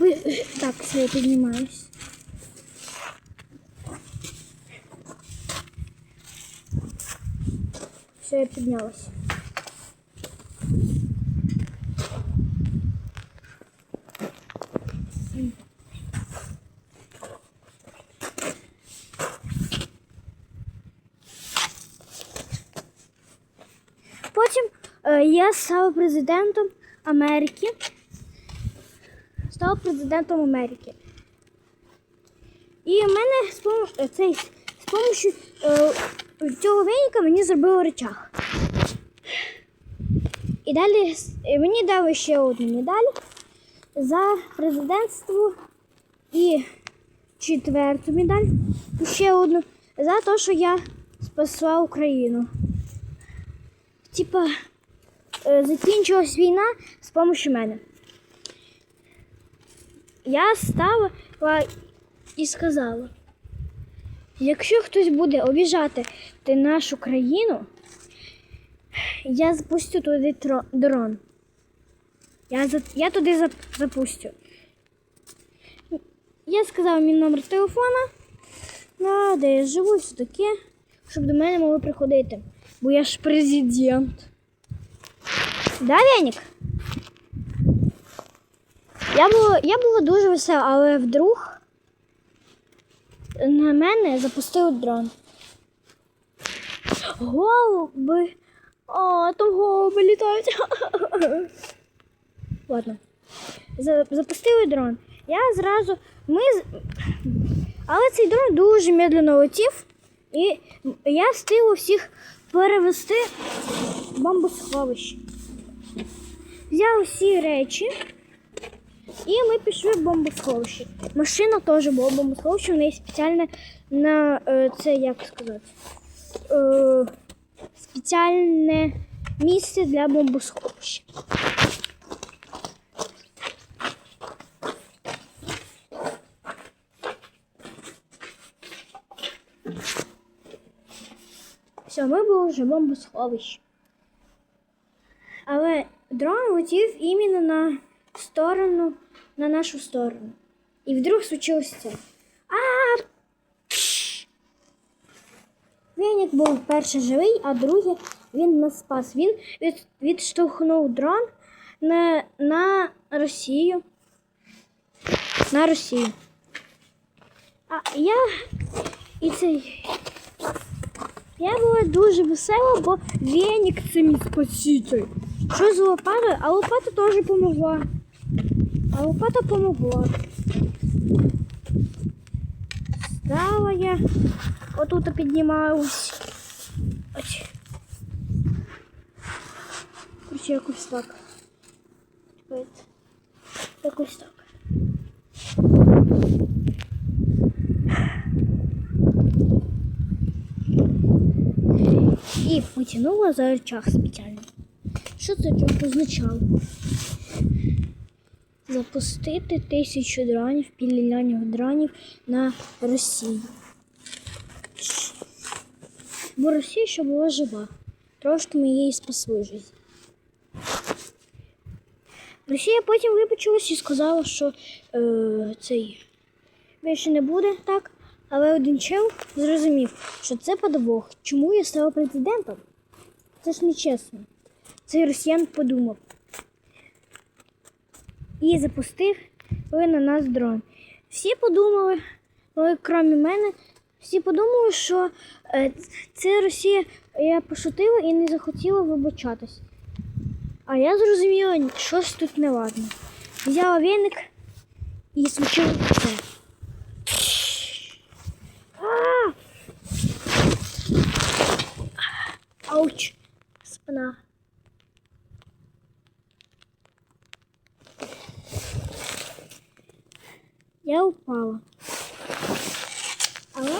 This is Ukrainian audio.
Так, все, я піднімаюсь. Все, я піднялась. Потім е, я стала президентом Америки. Стала президентом Америки. І в мене з пом- е, е, цього веніка мені зробили речах. І далі е, мені дали ще одну медаль за президентство і четверту медаль. І ще одну за те, що я спасла Україну. Типа закінчилась війна з допомогою мене. Я стала і сказала, якщо хтось буде обіжати нашу країну, я запустю туди дрон. Я, я туди зап- запустю. Я сказала мій номер телефона, на, де я живу, все таке, щоб до мене могли приходити. Бо я ж президент. Да, Веник? Я була, я була дуже весела, але вдруг на мене запустили дрон. Голуби. А, там голуби літають. Ладно. Запустили дрон. Я зразу. Ми. Але цей дрон дуже медленно летів. І я встигла всіх перевести в бомбосховище. Взяв всі речі. І ми пішли в бомбосховище. Машина теж була в бомбосховищі, в неї спеціальне на е, це як сказати. Е, спеціальне місце для бомбосховища. Все, ми були вже в бомбосховищі. Але дрон летів іменно на сторону, на нашу сторону. І вдруг случилось це. А! Вінник був перший живий, а другий він нас спас. Він від, відштовхнув дрон на, на Росію. На Росію. А я і цей. Я була дуже весела, бо веник це мій спаситель. Що з лопатою? А лопата теж допомогла. А лопата помогла. Стала я. Отут піднімаюсь. Ось. Короче, якось так. От. Якось так. І потягнула за рычаг спеціально. Що це рычаг означав? Запустити тисячу дронів, пілільйонів дронів на Росію. Бо Росія ще була жива. Трошки ми її спасли життя. Росія потім вибачилась і сказала, що е, цей більше не буде так. Але один чел зрозумів, що це подвох. Чому я стала президентом? Це ж нечесно. Цей росіян подумав. І запустив на нас дрон. Всі подумали, ну, крім мене, всі подумали, що е, це Росія, я пошутила і не захотіла вибачатись. А я зрозуміла, щось тут неладно. Взяла віник і случилось це. Я упала. Але